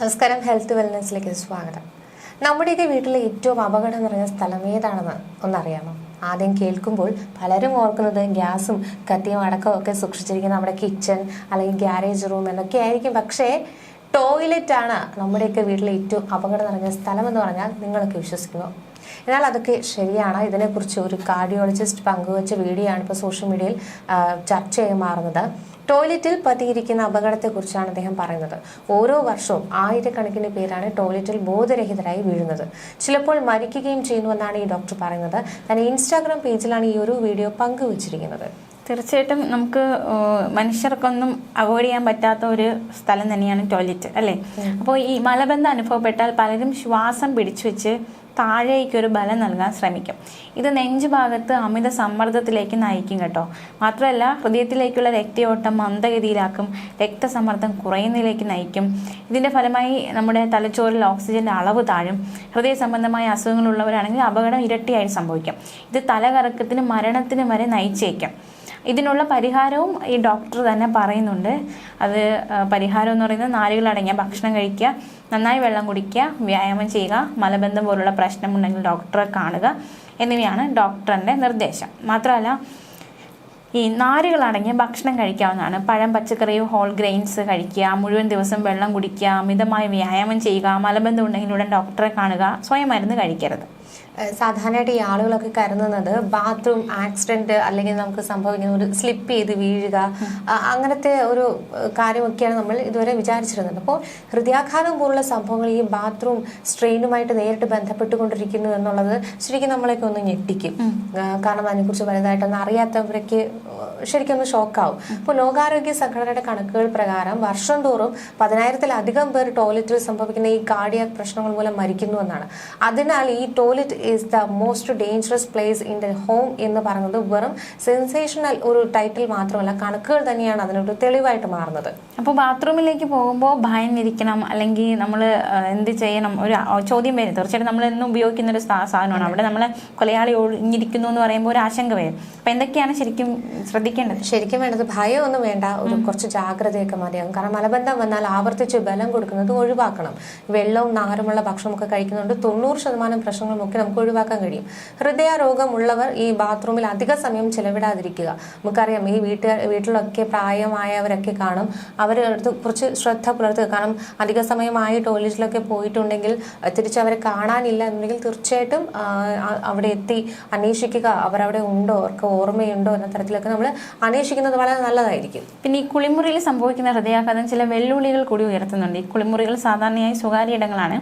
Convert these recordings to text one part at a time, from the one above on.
നമസ്കാരം. ഹെൽത്ത് വെൽനസിലേക്ക് സ്വാഗതം. നമ്മുടെയൊക്കെ വീട്ടിലെ ഏറ്റവും അപകടം നിറഞ്ഞ സ്ഥലം ഏതാണെന്ന് ഒന്നറിയാമോ? ആദ്യം കേൾക്കുമ്പോൾ പലരും ഓർക്കുന്നത് ഗ്യാസും കത്തിയും അടക്കവും ഒക്കെ സൂക്ഷിച്ചിരിക്കുന്ന നമ്മുടെ കിച്ചൺ അല്ലെങ്കിൽ ഗ്യാരേജ് റൂം എന്നൊക്കെ ആയിരിക്കും. പക്ഷേ ടോയ്ലറ്റാണ് നമ്മുടെയൊക്കെ വീട്ടിലെ ഏറ്റവും അപകടം നിറഞ്ഞ സ്ഥലം എന്ന് പറഞ്ഞാൽ നിങ്ങളൊക്കെ വിശ്വസിക്കുന്നു എന്നാൽ അതൊക്കെ ശരിയാണ്. ഇതിനെക്കുറിച്ച് ഒരു കാർഡിയോളജിസ്റ്റ് പങ്കുവച്ച വീഡിയോ ആണ് ഇപ്പോൾ സോഷ്യൽ മീഡിയയിൽ ചർച്ച ചർച്ചയായി മാറുന്നത്. ടോയ്ലറ്റിൽ പതിയിരിക്കുന്ന അപകടത്തെക്കുറിച്ചാണ് അദ്ദേഹം പറയുന്നത്. ഓരോ വർഷവും ആയിരക്കണക്കിന് പേരാണ് ടോയ്ലറ്റിൽ ബോധരഹിതരായി വീഴുന്നത്. ചിലപ്പോൾ മരിക്കുകയും ചെയ്യുന്നുവെന്നാണ് ഈ ഡോക്ടർ പറയുന്നത്. തന്നെ ഇൻസ്റ്റാഗ്രാം പേജിലാണ് ഈ ഒരു വീഡിയോ പങ്കുവച്ചിരിക്കുന്നത്. തീർച്ചയായിട്ടും നമുക്ക് മനുഷ്യർക്കൊന്നും അവോയ്ഡ് ചെയ്യാൻ പറ്റാത്ത ഒരു സ്ഥലം തന്നെയാണ് ടോയ്ലറ്റ് അല്ലേ? അപ്പോൾ ഈ മലബന്ധം അനുഭവപ്പെട്ടാൽ പലരും ശ്വാസം പിടിച്ചു വെച്ച് താഴേക്ക് ഒരു ബലം നൽകാൻ ശ്രമിക്കും. ഇത് നെഞ്ചു ഭാഗത്ത് അമിത സമ്മർദ്ദത്തിലേക്ക് നയിക്കും കേട്ടോ. മാത്രമല്ല ഹൃദയത്തിലേക്കുള്ള രക്തയോട്ടം മന്ദഗതിയിലാക്കും. രക്തസമ്മർദ്ദം കുറയുന്നതിലേക്ക് നയിക്കും. ഇതിന്റെ ഫലമായി നമ്മുടെ തലച്ചോറിൽ ഓക്സിജന്റെ അളവ് താഴും. ഹൃദയ സംബന്ധമായ അസുഖങ്ങളുള്ളവരാണെങ്കിൽ അപകടം ഇരട്ടിയായി സംഭവിക്കും. ഇത് തലകറക്കത്തിനും മരണത്തിനും വരെ നയിച്ചേക്കാം. ഇതിനുള്ള പരിഹാരവും ഈ ഡോക്ടർ തന്നെ പറയുന്നുണ്ട്. അത് പരിഹാരം എന്ന് പറയുന്നത് നാരുകളടങ്ങിയ ഭക്ഷണം കഴിക്കുക നന്നായി വെള്ളം കുടിക്കുക വ്യായാമം ചെയ്യുക മലബന്ധം പോലുള്ള പ്രശ്നമുണ്ടെങ്കിൽ ഡോക്ടറെ കാണുക എന്നിവയാണ് ഡോക്ടറിന്റെ നിർദ്ദേശം. മാത്രമല്ല ഈ നാരുകളടങ്ങിയ ഭക്ഷണം കഴിക്കാവുന്നതാണ്. പഴം പച്ചക്കറിയോ ഹോൾ ഗ്രെയിൻസ് കഴിക്കുക മുഴുവൻ ദിവസം വെള്ളം കുടിക്കുക അമിതമായ വ്യായാമം ചെയ്യുക മലബന്ധം ഉണ്ടെങ്കിൽ ഉടൻ ഡോക്ടറെ കാണുക സ്വയം മരുന്ന് കഴിക്കരുത്. സാധാരണയായിട്ട് ഈ ആളുകളൊക്കെ കരുതുന്നത് ബാത്റൂം ആക്സിഡന്റ് അല്ലെങ്കിൽ നമുക്ക് സംഭവിക്കുന്ന ഒരു സ്ലിപ്പ് ചെയ്ത് വീഴുക അങ്ങനത്തെ ഒരു കാര്യമൊക്കെയാണ് നമ്മൾ ഇതുവരെ വിചാരിച്ചിരുന്നത്. അപ്പോൾ ഹൃദയാഘാതം പോലുള്ള സംഭവങ്ങൾ ഈ ബാത്റൂം സ്ട്രെയിനുമായിട്ട് നേരിട്ട് ബന്ധപ്പെട്ടുകൊണ്ടിരിക്കുന്നു എന്നുള്ളത് ശരിക്കും നമ്മളെയൊക്കെ ഒന്ന് ഞെട്ടിക്കും. കാരണം അതിനെക്കുറിച്ച് വലുതായിട്ടൊന്നും അറിയാത്തവരൊക്കെ ശരിക്കും ഒന്ന് ഷോക്കാവും അപ്പോൾ ലോകാരോഗ്യ സംഘടനയുടെ കണക്കുകൾ പ്രകാരം വർഷം തോറും പതിനായിരത്തിലധികം പേർ ടോയ്ലറ്റിൽ സംഭവിക്കുന്ന ഈ കാർഡിയാക് പ്രശ്നങ്ങൾ മൂലം മരിക്കുന്നു എന്നാണ്. അതിനാൽ ഈ toilet is the most dangerous place in the home എന്ന് പറയുന്നത് വെറും സെൻസേഷണൽ ഒരു ടൈറ്റിൽ മാത്രമല്ല കണക്കുകൾ തന്നെയാണ് അതിനൊരു തെളിവായിട്ട് മാറുന്നത്. അപ്പോൾ ബാത്റൂമിലേക്ക് പോകുമ്പോൾ ഭയന്നിരിക്കണം അല്ലെങ്കിൽ നമ്മൾ എന്ത് ചെയ്യണം? ഒരു ചോദ്യം വരും. തീർച്ചയായിട്ടും നമ്മൾ എന്നും ഉപയോഗിക്കുന്ന ഒരു സാധനമാണ്. അവിടെ നമ്മൾ കൊലയാളി ഒഴിഞ്ഞിരിക്കുന്നു എന്ന് പറയുമ്പോൾ ഒരു ആശങ്ക വരും. അപ്പം എന്തൊക്കെയാണ് ശരിക്കും ശ്രദ്ധിക്കേണ്ടത്? ശരിക്കും വേണ്ടത് ഭയമൊന്നും വേണ്ട ഒരു കുറച്ച് ജാഗ്രതയൊക്കെ മതിയാകും കാരണം മലബന്ധം വന്നാൽ ആവർത്തിച്ച് ബലം കൊടുക്കുന്നത് ഒഴിവാക്കണം. വെള്ളവും നാരുമുള്ള ഭക്ഷണമൊക്കെ കഴിക്കുന്നുണ്ട്. തൊണ്ണൂറ് ശതമാനം പ്രശ്നങ്ങളുമൊക്കെ നമുക്ക് ഒഴിവാക്കാൻ കഴിയും. ഹൃദയ രോഗമുള്ളവർ ഈ ബാത്റൂമിൽ അധിക സമയം ചെലവിടാതിരിക്കുക. നമുക്കറിയാം ഈ വീട്ടുകാർ വീട്ടിലൊക്കെ പ്രായമായവരൊക്കെ കാണും. അവരെ അടുത്ത് കുറച്ച് ശ്രദ്ധ പുലർത്തുക. കാരണം അധിക സമയമായി ടോയ്ലറ്റിലൊക്കെ പോയിട്ടുണ്ടെങ്കിൽ തിരിച്ചവരെ കാണാനില്ല എന്നുണ്ടെങ്കിൽ തീർച്ചയായിട്ടും അവിടെ എത്തി അന്വേഷിക്കുക. അവരവിടെ ഉണ്ടോ? അവർക്ക് ഓർമ്മയുണ്ടോ? എന്ന തരത്തിലൊക്കെ നമ്മൾ അന്വേഷിക്കുന്നത് വളരെ നല്ലതായിരിക്കും. പിന്നെ ഈ കുളിമുറിയിൽ സംഭവിക്കുന്ന ഹൃദയാഘാതം ചില വെല്ലുവിളികൾ കൂടി ഉയർത്തുന്നുണ്ട്. ഈ കുളിമുറികൾ സാധാരണയായി സ്വകാര്യ ഇടങ്ങളാണ്.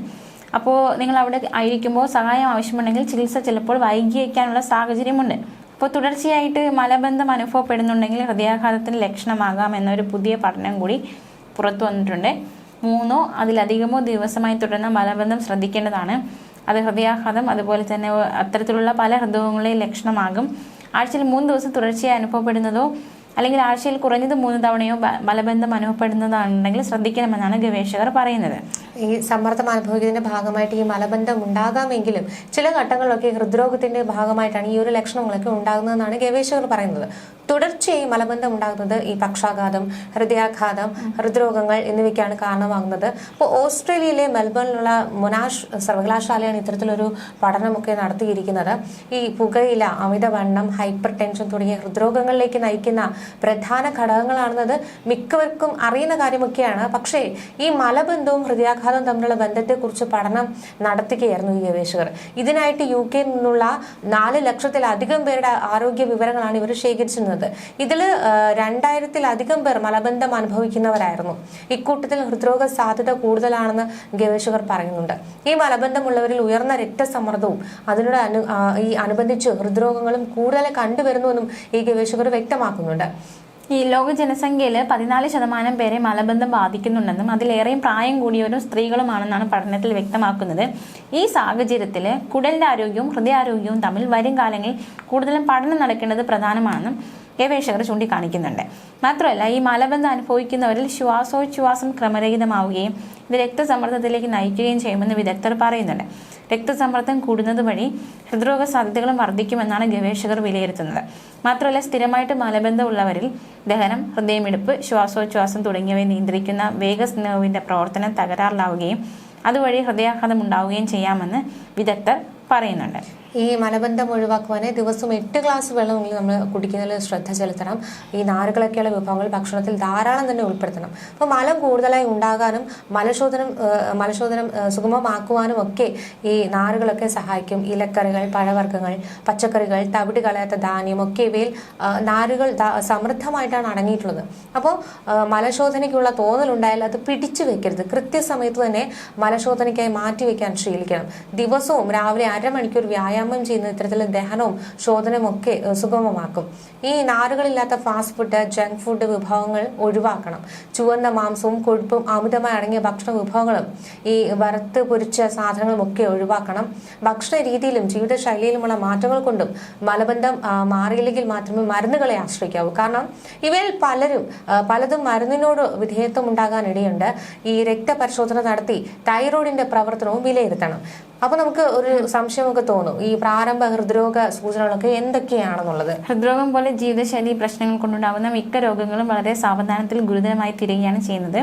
അപ്പോൾ നിങ്ങൾ അവിടെ ആയിരിക്കുമ്പോൾ സഹായം ആവശ്യമുണ്ടെങ്കിൽ ചികിത്സ ചിലപ്പോൾ വൈകിയേക്കാനുള്ള സാഹചര്യമുണ്ട്. അപ്പോൾ തുടർച്ചയായിട്ട് മലബന്ധം അനുഭവപ്പെടുന്നുണ്ടെങ്കിൽ ഹൃദയാഘാതത്തിന് ലക്ഷണമാകാം എന്നൊരു പുതിയ പഠനം കൂടി പുറത്തു വന്നിട്ടുണ്ട്. മൂന്നോ അതിലധികമോ ദിവസമായി തുടരുന്ന മലബന്ധം ശ്രദ്ധിക്കേണ്ടതാണ്. അത് ഹൃദയാഘാതം അതുപോലെ തന്നെ അത്തരത്തിലുള്ള പല ഹൃദയങ്ങളെയും ലക്ഷണമാകും. ആഴ്ചയിൽ മൂന്ന് ദിവസം തുടർച്ചയായി അനുഭവപ്പെടുന്നതോ അല്ലെങ്കിൽ ആഴ്ചയിൽ കുറഞ്ഞത് മൂന്ന് തവണയോ മലബന്ധം അനുഭവപ്പെടുന്നതാണെങ്കിൽ ശ്രദ്ധിക്കണമെന്നാണ് ഗവേഷകർ പറയുന്നത്. ഈ സമ്മർദ്ദം അനുഭവിക്കുന്നതിന്റെ ഭാഗമായിട്ട് ഈ മലബന്ധം ഉണ്ടാകാമെങ്കിലും ചില ഘട്ടങ്ങളിലൊക്കെ ഹൃദ്രോഗത്തിന്റെ ഭാഗമായിട്ടാണ് ഈ ഒരു ലക്ഷണങ്ങളൊക്കെ ഉണ്ടാകുന്നതെന്നാണ് ഗവേഷകർ പറയുന്നത്. തുടർച്ചയായി മലബന്ധം ഉണ്ടാകുന്നത് ഈ പക്ഷാഘാതം ഹൃദയാഘാതം ഹൃദ്രോഗങ്ങൾ എന്നിവയ്ക്കാണ് കാരണമാകുന്നത്. അപ്പോൾ ഓസ്ട്രേലിയയിലെ മെൽബണിലുള്ള മൊനാഷ് സർവകലാശാലയാണ് ഇത്തരത്തിലൊരു പഠനമൊക്കെ നടത്തിയിരിക്കുന്നത്. ഈ പുകയില അമിതവണ്ണം ഹൈപ്പർ ടെൻഷൻ തുടങ്ങിയ ഹൃദ്രോഗങ്ങളിലേക്ക് നയിക്കുന്ന പ്രധാന ഘടകങ്ങളാണെന്നത് മിക്കവർക്കും അറിയുന്ന കാര്യമൊക്കെയാണ്. പക്ഷേ ഈ മലബന്ധവും ഹൃദയാഘാതവും തമ്മിലുള്ള ബന്ധത്തെക്കുറിച്ച് പഠനം നടത്തുകയായിരുന്നു ഈ ഗവേഷകർ. ഇതിനായിട്ട് യു കെയിൽ നിന്നുള്ള നാല് ലക്ഷത്തിലധികം പേരുടെ ആരോഗ്യ വിവരങ്ങളാണ് ഇവർ ശേഖരിച്ചിരുന്നത്. ഇതിൽ രണ്ടായിരത്തിലധികം പേർ മലബന്ധം അനുഭവിക്കുന്നവരായിരുന്നു. ഇക്കൂട്ടത്തിൽ ഹൃദ്രോഗ സാധ്യത കൂടുതലാണെന്ന് ഗവേഷകർ പറയുന്നുണ്ട്. ഈ മലബന്ധമുള്ളവരിൽ ഉയർന്ന രക്തസമ്മർദ്ദവും അതിനോട് അനു ഈ അനുബന്ധിച്ച് ഹൃദ്രോഗങ്ങളും കൂടുതൽ കണ്ടുവരുന്നുവെന്നും ഈ ഗവേഷകർ വ്യക്തമാക്കുന്നുണ്ട്. ഈ ലോക ജനസംഖ്യയിൽ പതിനാല് ശതമാനം പേരെ മലബന്ധം ബാധിക്കുന്നുണ്ടെന്നും അതിലേറെയും പ്രായം കൂടിയവരും സ്ത്രീകളുമാണെന്നാണ് പഠനത്തിൽ വ്യക്തമാക്കുന്നത്. ഈ സാഹചര്യത്തിൽ കുടലിന്റെ ആരോഗ്യവും ഹൃദയാരോഗ്യവും തമ്മിൽ വരും കാലങ്ങളിൽ കൂടുതലും പഠനം നടക്കേണ്ടത് പ്രധാനമാണെന്നും ഗവേഷകർ ചൂണ്ടിക്കാണിക്കുന്നുണ്ട്. മാത്രമല്ല ഈ മലബന്ധം അനുഭവിക്കുന്നവരിൽ ശ്വാസോച്ഛ്വാസം ക്രമരഹിതമാവുകയും ഇത് രക്തസമ്മർദ്ദത്തിലേക്ക് നയിക്കുകയും ചെയ്യുമെന്ന് വിദഗ്ധർ പറയുന്നുണ്ട്. രക്തസമ്മർദ്ദം കൂടുന്നത് വഴി ഹൃദ്രോഗ സാധ്യതകളും വർദ്ധിക്കുമെന്നാണ് ഗവേഷകർ വിലയിരുത്തുന്നത്. മാത്രമല്ല സ്ഥിരമായിട്ട് മലബന്ധമുള്ളവരിൽ ദഹനം ഹൃദയമിടിപ്പ് ശ്വാസോച്ഛ്വാസം തുടങ്ങിയവയെ നിയന്ത്രിക്കുന്ന വേഗസ് നെർവിന്റെ പ്രവർത്തനം തകരാറിലാവുകയും അതുവഴി ഹൃദയാഘാതം ഉണ്ടാവുകയും ചെയ്യാമെന്ന് വിദഗ്ധർ പറയുന്നുണ്ട്. ഈ മലബന്ധം ഒഴിവാക്കുവാന് ദിവസവും എട്ട് ഗ്ലാസ് വെള്ളം നമ്മൾ കുടിക്കുന്നതിൽ ശ്രദ്ധ ചെലുത്തണം. ഈ നാരുകളൊക്കെയുള്ള വിഭവങ്ങൾ ഭക്ഷണത്തിൽ ധാരാളം തന്നെ ഉൾപ്പെടുത്തണം. അപ്പോൾ മലം കൂടുതലായി ഉണ്ടാകാനും മലശോധനം മലശോധനം സുഗമമാക്കുവാനും ഒക്കെ ഈ നാരുകളൊക്കെ സഹായിക്കും. ഇലക്കറികൾ പഴവർഗങ്ങൾ പച്ചക്കറികൾ തവിട് കളയാത്ത ധാന്യം ഒക്കെ ഇവയിൽ നാരുകൾ സമൃദ്ധമായിട്ടാണ് അടങ്ങിയിട്ടുള്ളത്. അപ്പോൾ മലശോധനയ്ക്കുള്ള തോന്നലുണ്ടായാൽ അത് പിടിച്ചു വെക്കരുത്. കൃത്യസമയത്ത് തന്നെ മലശോധനയ്ക്കായി മാറ്റി വെക്കാൻ ശീലിക്കണം ദിവസവും രാവിലെ അരമണിക്കൂർ വ്യായാമം ചെയ്യുന്ന ഇത്തരത്തിൽ ദഹനവും ശോധനവും ഒക്കെ സുഗമമാക്കും. ഈ നാരുകളില്ലാത്ത ഫാസ്റ്റ് ഫുഡ് ജങ്ക് ഫുഡ് വിഭവങ്ങൾ ഒഴിവാക്കണം. ചുവന്ന മാംസവും കൊഴുപ്പും അമിതമായി അടങ്ങിയ ഭക്ഷണ വിഭവങ്ങളും ഈ വറുത്ത് പൊരിച്ച സാധനങ്ങളും ഒക്കെ ഒഴിവാക്കണം. ഭക്ഷണ രീതിയിലും ജീവിതശൈലിയിലുമുള്ള മാറ്റങ്ങൾ കൊണ്ടും മലബന്ധം മാറിയില്ലെങ്കിൽ മാത്രമേ മരുന്നുകളെ ആശ്രയിക്കാവൂ. കാരണം ഇവയിൽ പലരും പലതും മരുന്നിനോട് വിധേയത്വം ഉണ്ടാകാൻ ഇടയുണ്ട് ഈ രക്തപരിശോധന നടത്തി തൈറോയിഡിന്റെ പ്രവർത്തനവും വിലയിരുത്തണം. അപ്പൊ നമുക്ക് ഒരു സംശയമൊക്കെ തോന്നും. ഈ പ്രാരംഭ ഹൃദ്രോഗ സൂചനകളൊക്കെ എന്തൊക്കെയാണെന്നുള്ളത്? ഹൃദ്രോഗം പോലെ ജീവിതശൈലി പ്രശ്നങ്ങൾ കൊണ്ടുണ്ടാകുന്ന മിക്ക രോഗങ്ങളും വളരെ സാവധാനത്തിൽ ഗുരുതരമായി തിരികെയാണ് ചെയ്യുന്നത്.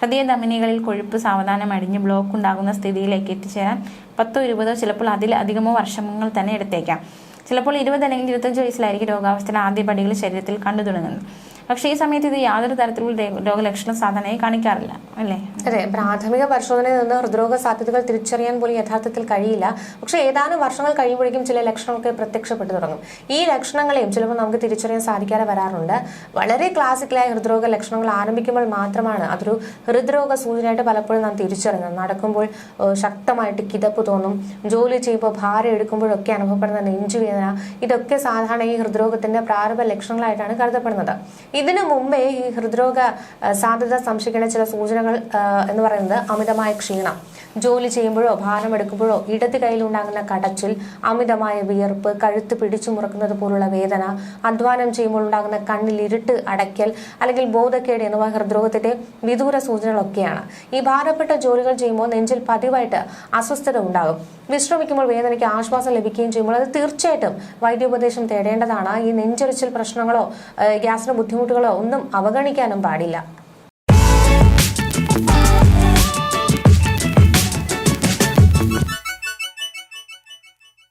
ഹൃദയ ധമനികളിൽ കൊഴുപ്പ് സാവധാനം അടിഞ്ഞ് ബ്ലോക്ക് ഉണ്ടാകുന്ന സ്ഥിതിയിലേക്ക് എത്തിച്ചേരാൻ പത്തോ ഇരുപതോ ചിലപ്പോൾ അതിലധികമോ വർഷങ്ങൾ തന്നെ എടുത്തേക്കാം. ചിലപ്പോൾ ഇരുപത് അല്ലെങ്കിൽ ഇരുപത്തഞ്ച് വയസ്സിലായിരിക്കും രോഗാവസ്ഥയിൽ ആദ്യ പടികൾ ശരീരത്തിൽ കണ്ടു തുടങ്ങുന്നത്. പക്ഷേ ഈ സമയത്ത് ഇത് യാതൊരു തരത്തിലുള്ള രോഗലക്ഷണ സാധാരണയായി കാണിക്കാറില്ല അല്ലേ? അതെ പ്രാഥമിക പരിശോധനയിൽ നിന്ന് ഹൃദ്രോഗ സാധ്യതകൾ തിരിച്ചറിയാൻ പോലും യഥാർത്ഥത്തിൽ കഴിയില്ല. പക്ഷേ ഏതാനും വർഷങ്ങൾ കഴിയുമ്പോഴേക്കും ചില ലക്ഷണങ്ങളൊക്കെ പ്രത്യക്ഷപ്പെട്ടു തുടങ്ങും. ഈ ലക്ഷണങ്ങളെയും ചിലപ്പോൾ നമുക്ക് തിരിച്ചറിയാൻ സാധിക്കാതെ വരാറുണ്ട്. വളരെ ക്ലാസിക്കലായ ഹൃദ്രോഗ ലക്ഷണങ്ങൾ ആരംഭിക്കുമ്പോൾ മാത്രമാണ് അതൊരു ഹൃദ്രോഗ സൂചനയായിട്ട് പലപ്പോഴും നാം തിരിച്ചറിയുന്നത്. നടക്കുമ്പോൾ ശക്തമായിട്ട് കിതപ്പ് തോന്നും ജോലി ചെയ്യുമ്പോൾ ഭാരം എടുക്കുമ്പോഴൊക്കെ അനുഭവപ്പെടുന്ന നെഞ്ചുവേദന ഇതൊക്കെ സാധാരണ ഈ ഹൃദ്രോഗത്തിന്റെ പ്രാരംഭ ലക്ഷണങ്ങളായിട്ടാണ് കരുതപ്പെടുന്നത്. ഇതിനു മുമ്പേ ഈ ഹൃദ്രോഗ സാധ്യത സംശയിക്കേണ്ട ചില സൂചനകൾ എന്ന് പറയുന്നത് അമിതമായ ക്ഷീണം. ജോലി ചെയ്യുമ്പോഴോ ഭാരം എടുക്കുമ്പോഴോ ഇടത് കൈയിലുണ്ടാകുന്ന കടച്ചിൽ അമിതമായ വിയർപ്പ് കഴുത്ത് പിടിച്ചു മുറക്കുന്നത് പോലുള്ള വേദന അധ്വാനം ചെയ്യുമ്പോൾ ഉണ്ടാകുന്ന കണ്ണിൽ ഇരുട്ട് അടയ്ക്കൽ അല്ലെങ്കിൽ ബോധക്കേട് എന്നിവ ഹൃദ്രോഗത്തിന്റെ വിദൂര സൂചനകളൊക്കെയാണ്. ഈ ഭാരപ്പെട്ട ജോലികൾ ചെയ്യുമ്പോൾ നെഞ്ചിൽ പതിവായിട്ട് അസ്വസ്ഥത ഉണ്ടാകും. വിശ്രമിക്കുമ്പോൾ വേദനയ്ക്ക് ആശ്വാസം ലഭിക്കുകയും ചെയ്യുമ്പോൾ അത് തീർച്ചയായിട്ടും വൈദ്യോപദേശം തേടേണ്ടതാണ്. ഈ നെഞ്ചൊരിച്ചിൽ പ്രശ്നങ്ങളോ ഗ്യാസിന് ബുദ്ധിമുട്ടുകളോ ഒന്നും അവഗണിക്കാനും പാടില്ല.